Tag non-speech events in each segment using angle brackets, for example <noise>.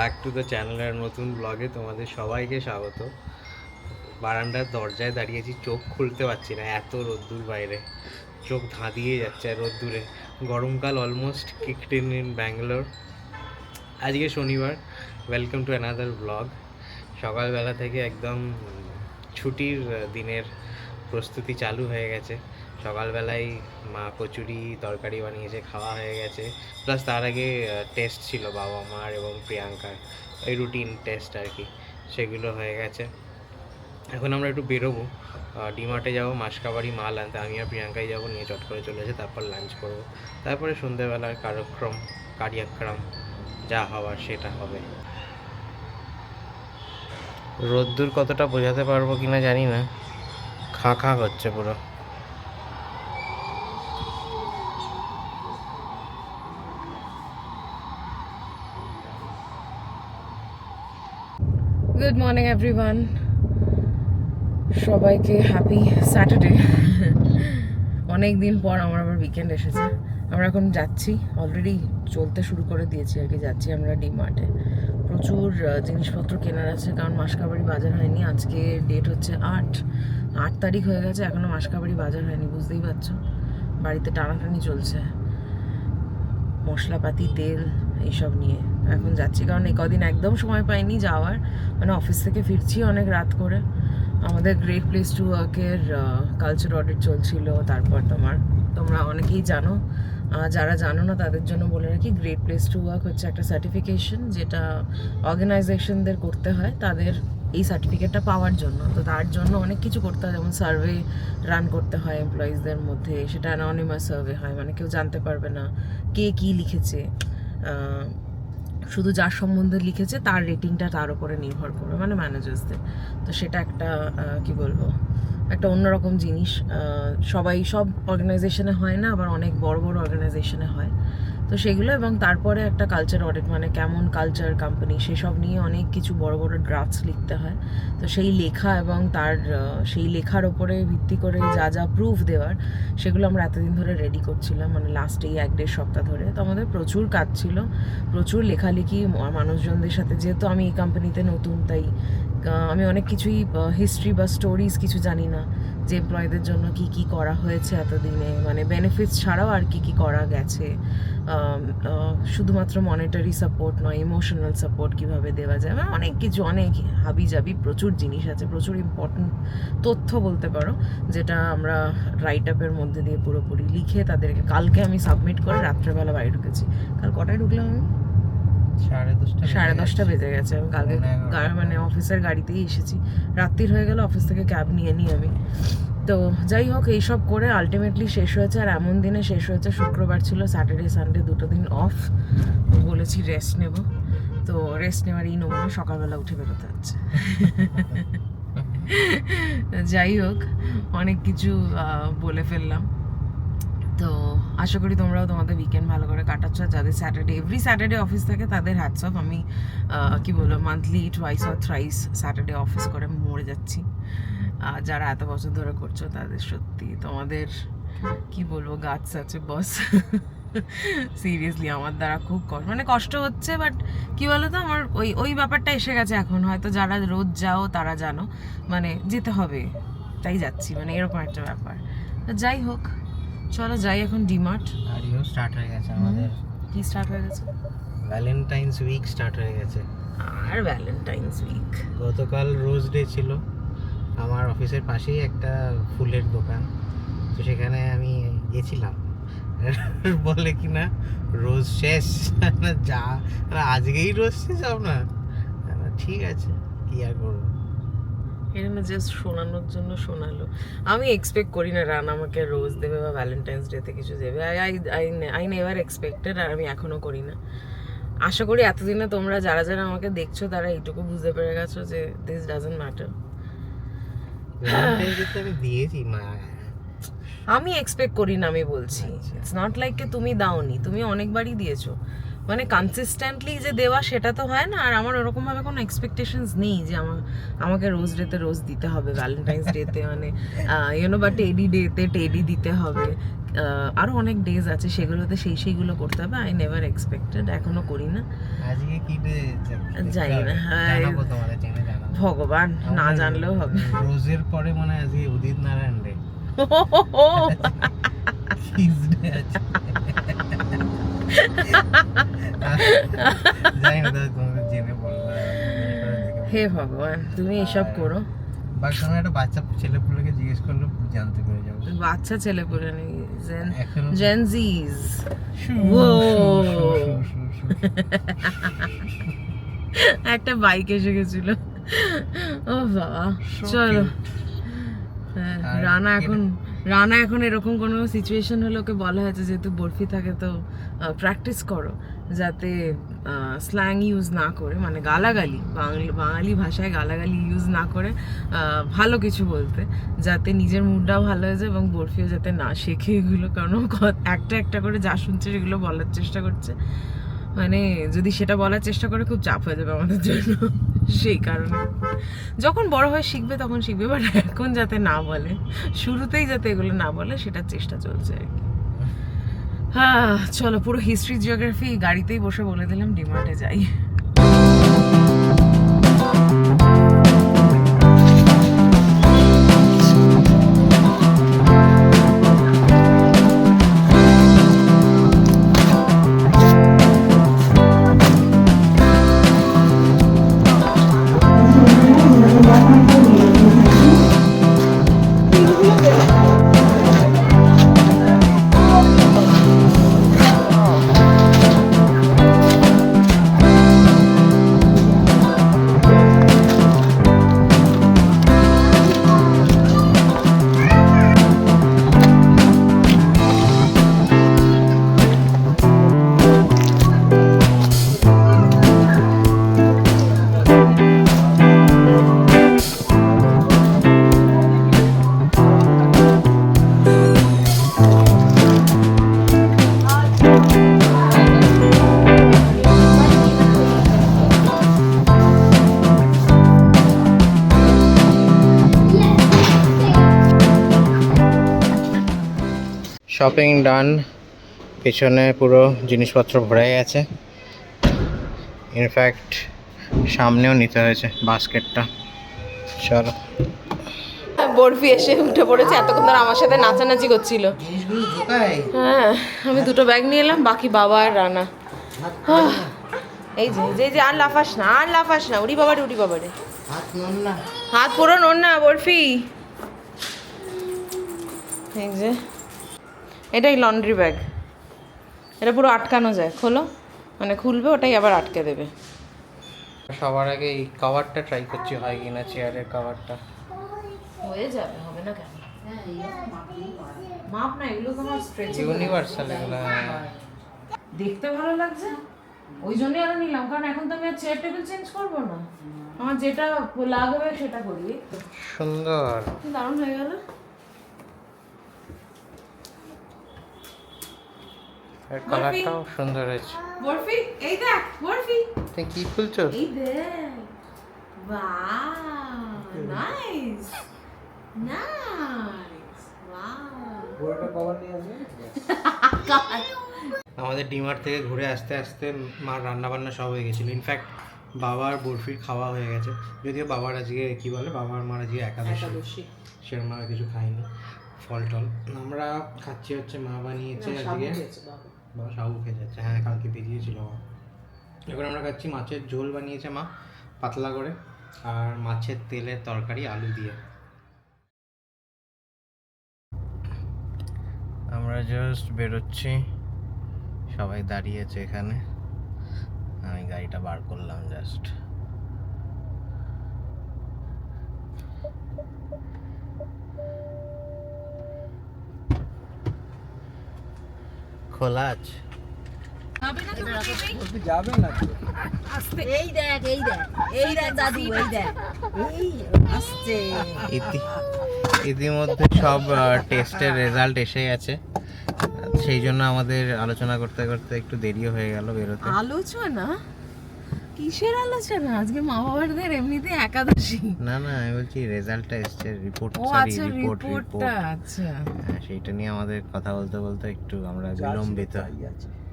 Back to the চ্যানেলের নতুন ব্লগে তোমাদের সবাইকে স্বাগত। বারান্দার দরজায় দাঁড়িয়েছি চোখ খুলতে পারছি না, এত রোদ্দুর বাইরে। চোখ ধাঁধিয়ে যাচ্ছে আর রোদ্দুরে। গরমকাল almost kicked in in Bangalore আজকে শনিবার ওয়েলকাম টু অ্যানাদার ব্লগ সকালবেলা থেকে একদম ছুটির দিনের প্রস্তুতি চালু হয়ে গেছে। সকালবেলায় মা কচুরি তরকারি বানিয়েছে, খাওয়া হয়ে গেছে। প্লাস তার আগে টেস্ট ছিল বাবা মার এবং প্রিয়াঙ্কার, ওই রুটিন টেস্ট আর কি, সেগুলো হয়ে গেছে। এখন আমরা একটু বেরোবো। ডিমার্টে যাব, মাসকাবাড়ি মাল আনতে। আমি আর প্রিয়াঙ্কাই যাব, নিয়ে চট করে চলে এসে তারপর লাঞ্চ করব। তারপরে সন্ধেবেলার কার্যক্রম কার্যক্রম, যা হওয়ার সেটা হবে। রোদ্দুর কতটা বোঝাতে পারব কিনা জানি না। খাঁ খাঁ হচ্ছে পুরো। গুড মর্নিং এভরিওয়ান সবাইকে হ্যাপি স্যাটারডে অনেক দিন পর আমার আবার উইকেন্ড এসেছে। আমরা এখন যাচ্ছি অলরেডি চলতে শুরু করে দিয়েছি আর কি। যাচ্ছি আমরা ডিমার্টে প্রচুর জিনিসপত্র কেনার আছে, কারণ মাসকাবাড়ি বাজার হয়নি। আজকে ডেট হচ্ছে আট। আট তারিখ হয়ে গেছে এখনও মাসকাবাড়ি বাজার হয়নি, বুঝতেই পারছ? বাড়িতে টানাটানি চলছে। মশলাপাতি, তেল, এইসব নিয়ে। এখন যাচ্ছি, কারণ এই কদিন একদম সময় পাইনি যাওয়ার। মানে অফিস থেকে ফিরছি অনেক রাত করে। আমাদের গ্রেট প্লেস টু ওয়ার্কের কালচার অডিট চলছিল, তারপর তোমার, তোমরা অনেকেই জানো যারা জানো না তাদের জন্য বলে রাখি গ্রেট প্লেস টু ওয়ার্ক হচ্ছে একটা সার্টিফিকেশন যেটা অর্গানাইজেশনদের করতে হয়, তাদের এই সার্টিফিকেটটা পাওয়ার জন্য। তো তার জন্য অনেক কিছু করতে হয়, যেমন সার্ভে রান করতে হয় এমপ্লয়িজদের মধ্যে, সেটা অ্যাননিমাস সার্ভে হয় মানে কেউ জানতে পারবে না, কে কী লিখেছে শুধু যার সম্বন্ধে লিখেছে, তার রেটিংটা তার উপরে নির্ভর করবে মানে ম্যানেজার্সদের তো সেটা একটা কি বলব, একটা অন্যরকম জিনিস। সবাই, সব অর্গানাইজেশনে হয় না, আবার অনেক বড় বড় অর্গানাইজেশনে হয়। তো সেগুলো এবং তারপরে একটা কালচার অডিট মানে কেমন কালচার কোম্পানি সেসব নিয়ে অনেক কিছু বড় বড় ড্রাফটস লিখতে হয়। তো সেই লেখা এবং তার সেই লেখার ওপরে ভিত্তি করে যা যা প্রুফ দেওয়ার, সেগুলো আমরা এতদিন ধরে রেডি করছিলাম মানে লাস্ট এই এক দেড় সপ্তাহ ধরে। তো আমাদের প্রচুর কাজ ছিল, প্রচুর লেখালেখি, মানুষজনদের সাথে, যেহেতু আমি এই কোম্পানিতে নতুন, তাই আমি অনেক কিছুই হিস্ট্রি বা স্টোরিজ কিছু জানি না যে এমপ্লয়ীদের জন্য কি কি করা হয়েছে এতদিনে। মানে বেনিফিটস ছাড়াও আর কি কি করা গেছে। শুধুমাত্র মনিটারি সাপোর্ট নয় ইমোশনাল সাপোর্ট কীভাবে দেওয়া যায়? মানে অনেক কিছু, অনেক হাবি জাবি প্রচুর জিনিস আছে, প্রচুর ইম্পর্টেন্ট তথ্য বলতে পারো, যেটা আমরা রাইট আপের মধ্যে দিয়ে পুরোপুরি লিখে তাদেরকে, কালকে আমি সাবমিট করে রাত্রেবেলা বাড়ি ঢুকেছি। কাল কটায় ঢুকলাম আমি? সাড়ে দশটা সাড়ে দশটা বেজে গেছে। আমি কালকে মানে অফিসের গাড়িতেই এসেছি। রাত্রির হয়ে গেল অফিস থেকে ক্যাব নিয়ে নিই আমি। তো যাই হোক এইসব করে আলটিমেটলি শেষ হয়েছে আর এমন দিনে শেষ হয়েছে শুক্রবার ছিল স্যাটারডে সানডে দুটো দিন অফ বলেছি রেস্ট নেব। তো রেস্ট নেওয়ার এই নমুনা সকালবেলা উঠে বেরোতে হচ্ছে। <laughs> যাই হোক অনেক কিছু বলে ফেললাম। তো আশা করি তোমরাও তোমাদের উইকেন্ড ভালো করে কাটাচ্ছ। যাদের স্যাটারডে এভরি স্যাটারডে অফিস থাকে, তাদের হ্যাটস অফ আমি কি বলব monthly twice or thrice Saturday office করে মরে যাচ্ছি। আর যারা এত বছর ধরে করছ, তাদের সত্যি তোমাদের, কি বলব গাছ আছে বস সিরিয়াসলি আমার দ্বারা খুব কষ্ট। মানে কষ্ট হচ্ছে বাট কি বলতো, আমার ওই ওই ব্যাপারটা এসে গেছে এখন। হয়তো যারা রোজ যাও, তারা জানো। মানে যেতে হবে, তাই যাচ্ছি। মানে এরকম একটা ব্যাপার। তো যাই হোক চলো যাই এখন ডিমার্ট। আরিও স্টার্ট হয়ে গেছে আমাদের। কি স্টার্ট হয়ে গেছে? ভ্যালেন্টাইন্স উইক স্টার্ট হয়ে গেছে। আর ভ্যালেন্টাইন্স উইক গতকাল রোজ ডে ছিল। আমার অফিসের পাশেই একটা ফুলের দোকান। তো সেখানে আমি গেছিলাম। <laughs> বলে কি না রোজ শেষ। <laughs> যা আজকেই রোজ শেষ আপনার না, ঠিক আছে কি আর করব? এটা না জাস্ট শোনানোর জন্য শোনালো। আমি এক্সপেক্ট করি না রান আমাকে রোজ দেবে বা ভ্যালেন্টাইন্স ডেতে কিছু দেবে। I I I I never expected আর আমি এখনও করি না। আশা করি এতদিনে তোমরা যারা যারা আমাকে দেখছ তারা এইটুকু বুঝতে পেরে গেছো যে দিস ডাজন্ট ম্যাটার আমি দিয়েছি মা। আমি এক্সপেক্ট করি না আমি বলছি। ইটস নট লাইক তুমি দাওনি তুমি অনেকবারই দিয়েছ। মানে কনসিস্টেন্টলি যে দেওয়া সেটা তো হয় না আর আমার ওরকম ভাবে কোনো এক্সপেকটেশনস নেই যে আমার আমাকে রোজ ডেতে রোজ দিতে হবে ভ্যালেন্টাইন্স <laughs> ডেতে মানে ইউনো বা টেডি ডেতে টেডি দিতে হবে আরও অনেক ডেজ আছে সেগুলোতে সেই সেইগুলো করতে হবে আই নেভার এক্সপেক্টেড এখনও করি না। আজকে কি ডে জানি না, হ্যাঁ। ভগবান না জানলেও হবে। রোজের পরে মনে হয় আজকে উদিত নারায়ণ ডে। <laughs> <laughs> হে ভগবান তুমি এসব করো বাট একটা বাচ্চা ছেলে পুলেকে জিজ্ঞেস করলে জানতে পেরে যাব বাচ্চা ছেলে পরে নেই জেন এখন জেনজিজ একটা বাইক এসে গেছিল ও বাবা চলো হ্যাঁ, রানা এখন রানা এখন এরকম কোনো সিচুয়েশন হলে ওকে বলা হয়েছে যেহেতু বরফি থাকে তো প্র্যাকটিস করো যাতে স্ল্যাং ইউজ না করে মানে গালাগালি বাঙালি ভাষায় গালাগালি ইউজ না করে ভালো কিছু বলতে, যাতে নিজের মুডটাও ভালো হয়ে যায় এবং বরফিও যাতে না শেখে এগুলো, কারণ একটা একটা করে যা শুনছে সেগুলো বলার চেষ্টা করছে। মানে যদি সেটা বলার চেষ্টা করে খুব চাপ হয়ে যাবে আমাদের জন্য, সেই কারণে। যখন বড় হয়ে শিখবে তখন শিখবে বাট এখন যাতে না বলে, শুরুতেই যাতে এগুলো না বলে, সেটার চেষ্টা চলছে আর কি। হ্যাঁ চলো পুরো হিস্ট্রি জিওগ্রাফি গাড়িতেই বসে বলে দিলাম ডিমার্টে যাই। শপিং ডান পেছনে পুরো জিনিসপত্র ভরে গেছে। ইনফ্যাক্ট সামনেও নিতে হয়েছে বাস্কেটটা। চলো। বরফি এসে উঠে পড়েছে এতক্ষণ ধরে আমার সাথে নাচানাচি করছিল। হ্যাঁ আমি দুটো ব্যাগ নিয়ে এলাম বাকি বাবা আর রানা। এই যে এই যে যে আর লাফাস না আর লাফাস না উড়ি বাবারে উড়ি বাবারে। হাত না। হাত পুরো নোর না বরফি। এই যে এটাই লন্ড্রি ব্যাগ এটা পুরো আটকানো যায় খোলো। মানে খুলবে ওটাই আবার আটকে দেবে। সবার আগে এই কভারটা ট্রাই করছি হয় কিনা চেয়ারের কভারটা হয়ে যাবে হবে না কেন? মাপ না এগুলো তোমার স্ট্রেচিং ইউনিভার্সাল এগুলো দেখতে ভালো লাগছে? ওই জন্যই আরও নিলাম কারণ এখন তো আমি আর চেয়ার টেবিল চেঞ্জ করব না। আমার যেটা লাগবে সেটা করি। সুন্দর। কি দারুণ হয়ে গেল। এর কালারটাও সুন্দর হয়েছে। বরফি এই দেখ বরফি তুমি কি খুলছো এই দেখ। বাহ নাইস নাইস আমাদের ডিমার থেকে ঘুরে আসতে আসতে মার রান্না বান্না সব হয়ে গেছিল। ইনফ্যাক্ট বাবার বরফির খাওয়া হয়ে গেছে। যদিও বাবার আজকে কি বলে? বাবার মার আজকে একাদশী। সেরকম আর কিছু খাইনি। ফল টল। আমরা খাচ্ছি হচ্ছে মা বানিয়েছে আজকে। সাবু খেয়ে যাচ্ছে। হ্যাঁ কালকে বেরিয়েছিল মা। এবার আমরা খাচ্ছি মাছের ঝোল বানিয়েছে মা, পাতলা করে। আর মাছের তেলের তরকারি, আলু দিয়ে। আমরা জাস্ট বেরোচ্ছি। সবাই দাঁড়িয়েছে এখানে। আমি গাড়িটা বার করলাম জাস্ট খোলা আছে। এই দেখ এই দেখ এই দেখ দাদু এই দেখ। আসছে। ইতিমধ্যে সব টেস্টের রেজাল্ট এসে গেছে। সেই জন্য আমাদের আলোচনা করতে করতে একটু দেরিও হয়ে গেল বেরোতে। আলোচনা? কিসের আলোচনা? আজকে মা বাবাদের এমনিতে একাদশী। না না আমি বলছি রেজাল্টটা এসছে রিপোর্ট ও সরি আচ্ছা রিপোর্ট রিপোর্ট রিপোর্টটা আচ্ছা। হ্যাঁ সেইটা নিয়ে আমাদের কথা বলতে বলতে একটু আমরা বিলম্বিত।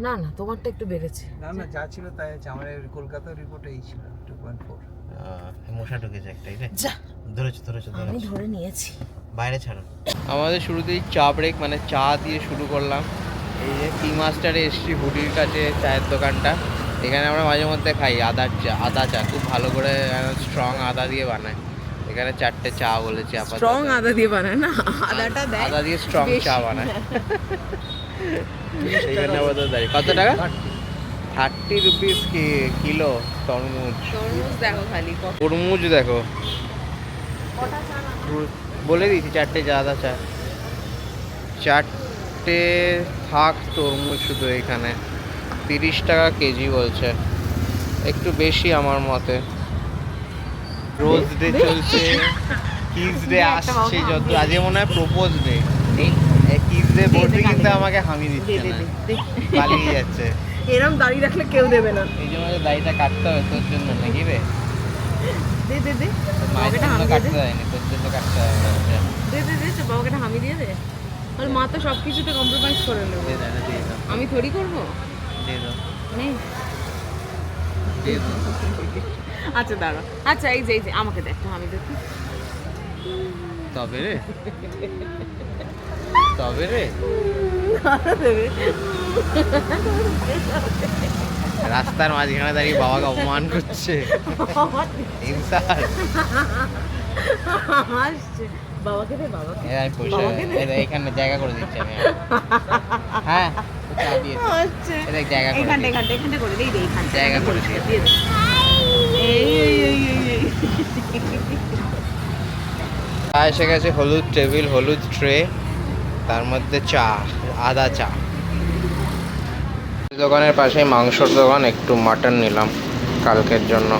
না না তোমারটা একটু বেড়েছে। না না যা ছিল তাই আছে। আমার কলকাতার রিপোর্ট এই ছিল টু পয়েন্ট ফোর আহ, মশা ঢুকেছে একটাই রে যা। ধরেছে ধরেছে আমি ধরে নিয়েছি। বাইরে ছাড়ো। আমাদের শুরুতেই চা ব্রেক মানে চা দিয়ে শুরু করলাম। এই যে টি মাস্টারে এসছি হুডির কাছে চায়ের দোকানটা। এখানে আমরা মাঝে মধ্যে খাই আদার চা আদা চা খুব ভালো করে স্ট্রং আদা দিয়ে বানায়। এখানে চারটে চা বলেছি আপাতত। স্ট্রং আদা দিয়ে বানায় না? আদাটা দেয়। আদা দিয়ে স্ট্রং চা বানায়। জন্য আপাতত দাঁড়িয়ে কত টাকা? Thirty rupees kilo? তরমুজ। তরমুজ দেখো খালি তরমুজ দেখো। বলে দিয়েছি চারটে জাদা চা। চারটে থাক তরমুজ শুধু এখানে। তিরিশ টাকা কেজি বলছে। একটু বেশি আমার মতে। রোজ ডে চলছে কিস ডে আসছে যত আজকে মনে হয় প্রপোজ ডে। কিস ডে বলতে কিন্তু আমাকে হামি দিচ্ছে না। পালিয়ে যাচ্ছে। এরম দাঁড়িয়ে রাখলে কেউ দেবে না। এই জন্য দাড়িটা কাটতে হবে তোর জন্য নাকি রে? দে দে দে। মায়ের জন্য হামি দিয়ে দে। কাটতে হয়নি তোর জন্য কাটতে হবে। দে দে দে বাবাকে হামি দিয়ে দে। আর মা তো সব কিছুতে কম্প্রোমাইজ করে নেব। আমি থরি করব? দিয়ে দাও, নেই। দিয়ে দাও। আচ্ছা দাঁড়া আচ্ছা এই যে এই যে আমাকে দেখ আমি দেখি। তবে রে। তবে রে। রাস্তার মাঝখানে দাঁড়িয়ে বাবাকে অপমান করছে। ইনসার বাবাকে দে বাবাকে। এখানে জায়গা করে দিচ্ছি আমি। হ্যাঁ। চা জায়গা করে এখানটা এখানটা এখানটা করে এখানটা জায়গা করে। দিয়ে চা এসে গেছে হলুদ টেবিল হলুদ ট্রে তার মধ্যে চা আদা চা। দোকানের পাশে মাংসর দোকান একটু মাটন নিলাম কালকের জন্য।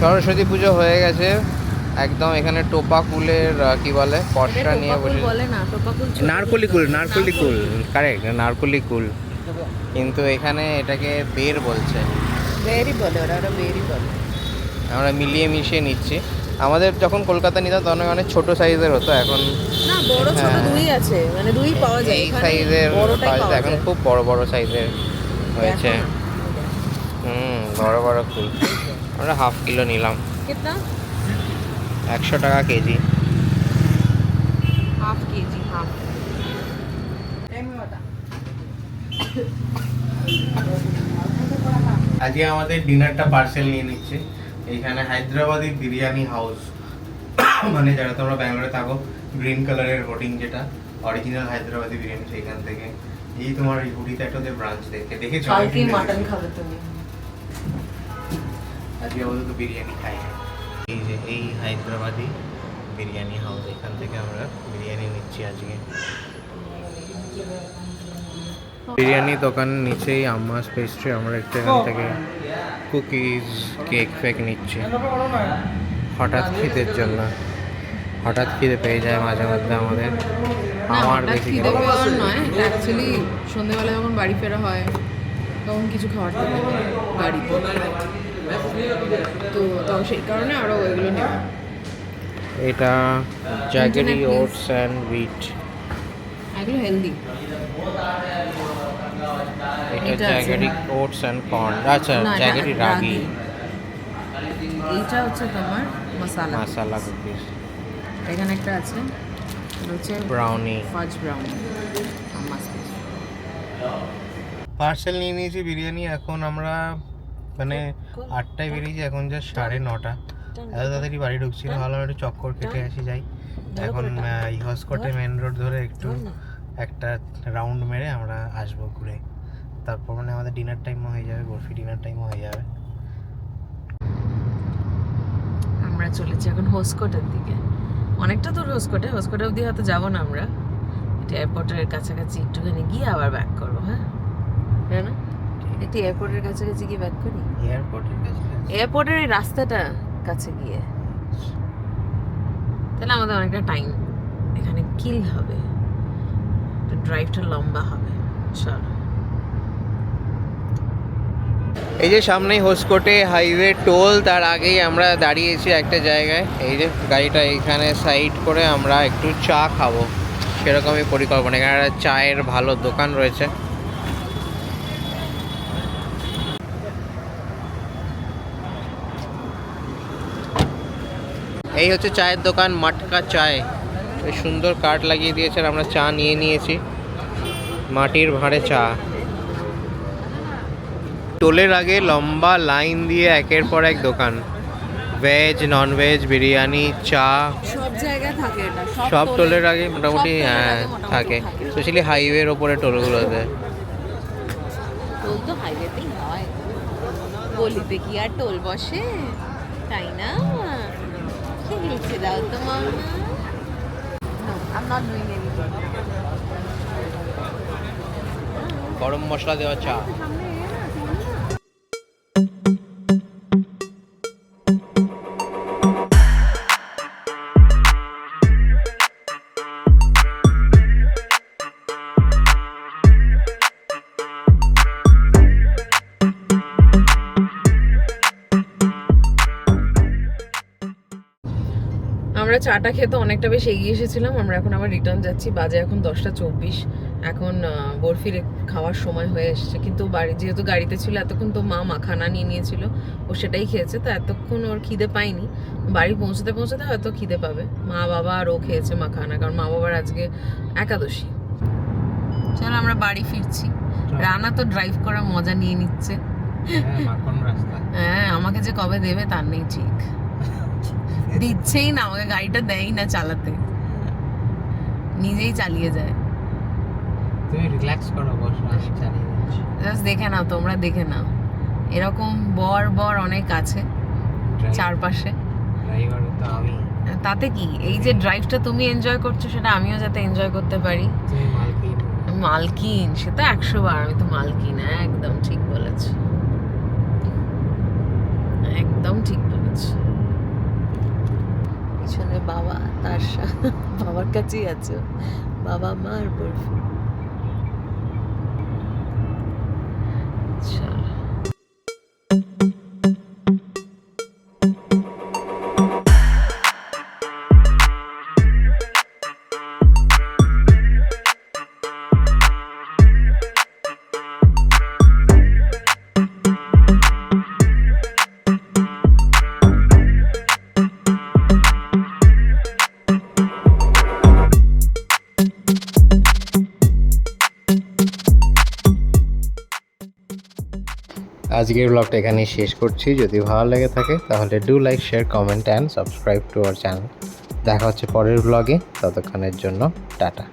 সরস্বতী পুজো হয়ে গেছে। একদম এখানে টোপা কুলের কি বলে পটটা নিয়ে বসে বলে না টোপা কুল নারকলি কুল নারকলি কুল। কারেক্ট নারকলি কুল। কিন্তু এখানে এটাকে বের বলছে। বেরি বলে ওরা ওরা বেরি বলে। আমরা মিলিয়ে মিশিয়ে নিচ্ছি। আমাদের যখন কলকাতা নিতাম তখন অনেক ছোট সাইজের হতো এখন না বড় ছোট হ্যাঁ। দুই আছে মানে দুই পাওয়া যায় এই সাইজের পাওয়া এখন খুব বড় বড় সাইজের হয়েছে। হুম বড় বড় ফুল আমরা হাফ কিলো নিলাম। কত একশো টাকা কেজি। আজকে আমাদের ডিনারটা পার্সেল নিয়ে নিচ্ছে। এখানে হায়দ্রাবাদি বিরিয়ানি হাউস। মানে যারা তোমরা ব্যাঙ্গালোরে থাকো গ্রিন কালারের হোটিং যেটা অরিজিনাল হায়দ্রাবাদি বিরিয়ানি সেইখান থেকে। এই তোমার এই হুডিতে একটা ওদের ব্রাঞ্চ দেখে দেখেছ? কালকে মাটন খাবে তুমি। আজকে আপাতত বিরিয়ানি খাই এই যে এই হায়দ্রাবাদি বিরিয়ানি হাউস এখান থেকে আমরা বিরিয়ানি নিচ্ছি আজকে। বিরিয়ানি দোকান নিচেই আম্মাস পেস্ট্রি আমরা একটু এখান থেকে কুকিজ কেক ফেক নিচ্ছি। হঠাৎ খিদের জন্য। হঠাৎ খিদে পেয়ে যায় মাঝে মধ্যে আমাদের। আমার বেশি খিদে পাওয়ার নয় অ্যাকচুয়ালি সন্ধ্যেবেলা যখন বাড়ি ফেরা হয় তখন কিছু খাওয়ার গাড়িতে তো তো সেই কারণে আরও ওইগুলো নেওয়া। এটা জ্যাগেরি ওটস অ্যান্ড উইট এগুলো হেলদি এটা। জ্যাগেরি ওটস অ্যান্ড কর্ন আচ্ছা জ্যাগেরি রাগি। এইটা হচ্ছে তোমার মশালা। মশালা কুকিজ এখানে একটা আছে হচ্ছে ব্রাউনি ফাজ ব্রাউনি পার্সেল নিয়ে নিয়েছি বিরিয়ানি। এখন আমরা মানে আটটায় বেরিয়েছি এখন যা সাড়ে নটা। এত তাড়াতাড়ি বাড়ি ঢুকছি না ভালো একটু চক্কর কেটে আসি যাই। এখন ইহসকটে মেন রোড ধরে একটু একটা রাউন্ড মেরে আমরা আসব ঘুরে। তারপর মানে আমাদের ডিনার টাইমও হয়ে যাবে বরফি ডিনার টাইমও হয়ে যাবে। আমরা চলেছি এখন হোসকোটের দিকে। অনেকটা দূর হোসকোটে হোসকোটে অবধি হয়তো যাব না আমরা। এটা এয়ারপোর্টের কাছাকাছি একটুখানি গিয়ে আবার ব্যাক করব হ্যাঁ? তাই না? একটু এয়ারপোর্টের কাছাকাছি গিয়ে ব্যাক করি? এয়ারপোর্টের কাছে এয়ারপোর্টের এই রাস্তাটা কাছে গিয়ে। তাহলে আমাদের অনেকটা টাইম এখানে কিল হবে। ড্রাইভটা লম্বা হবে। চলো। এই যে সামনেই হোসকোটে হাইওয়ে টোল তার আগেই আমরা দাঁড়িয়েছি একটা জায়গায়। এই যে গাড়িটা এইখানে সাইড করে আমরা একটু চা খাব। সেরকমই পরিকল্পনা। এখানে একটা চায়ের ভালো দোকান রয়েছে। এই হচ্ছে চায়ের দোকান মাটকা চায়। সুন্দর কাঠ লাগিয়ে দিয়েছে আর আমরা চা নিয়ে নিয়েছি। মাটির ভাঁড়ে চা। টোলের আগে লম্বা লাইন দিয়ে একের পর এক দোকান। ভেজ নন ভেজ বিরিয়ানি চা। সব জায়গায় থাকে এটা সব টোলের আগে মোটামুটি হ্যাঁ থাকে। স্পেশালি হাইওয়ের ওপরে টোলগুলোতে টোল তো হাইওয়েতেই হয়। গলিতে কি আর টোল বসে তাই না? কি লিখে I'm not doing anything. গরম মশলা দেওয়া চা চাটা খেতে অনেকটা বেশ এগিয়ে এসেছিলাম। আমরা এখন আবার রিটার্ন যাচ্ছি। বাজে এখন দশটা চব্বিশ। এখন বরফির খাওয়ার সময় হয়ে এসেছে। কিন্তু বাড়ি যেহেতু গাড়িতে ছিল এতক্ষণ তো মা মাখানা নিয়ে নিয়েছিল। ও সেটাই খেয়েছে। তো এতক্ষণ ওর খিদে পায়নি। বাড়ি পৌঁছতে পৌঁছতে হয়তো খিদে পাবে। মা বাবা আর ও খেয়েছে মাখানা। কারণ মা বাবার আজকে একাদশী। চলো আমরা বাড়ি ফিরছি। রানা তো ড্রাইভ করার মজা নিয়ে নিচ্ছে। হ্যাঁ হ্যাঁ আমাকে যে কবে দেবে তার নেই ঠিক। দিচ্ছেই না আমাকে গাড়িটা দেয়ই না চালাতে। নিজেই চালিয়ে যায়। তুমি রিল্যাক্স করো বসো আমি চালিয়ে যাচ্ছি। জাস্ট দেখে নাও তোমরা দেখে নাও। এরকম বর বর অনেক আছে চারপাশে। ড্রাইভার তো আমি। তাতে কি? এই যে ড্রাইভটা তুমি এনজয় করছ সেটা আমিও যাতে এনজয় করতে পারি। মালকিন। মালকিন? সে তো একশো বার আমি তো মালকিন একদম ঠিক বলেছ। একদম ঠিক বলেছ। পিছনে বাবা তার বাবার কাছেই আছে। বাবা মা আর বরফি। চল আজকের ব্লগটা এখানেই শেষ করছি। যদি ভালো লেগে থাকে, তাহলে do like share comment and subscribe to our channel দেখা হচ্ছে পরের ব্লগে ততক্ষণের জন্য টাটা।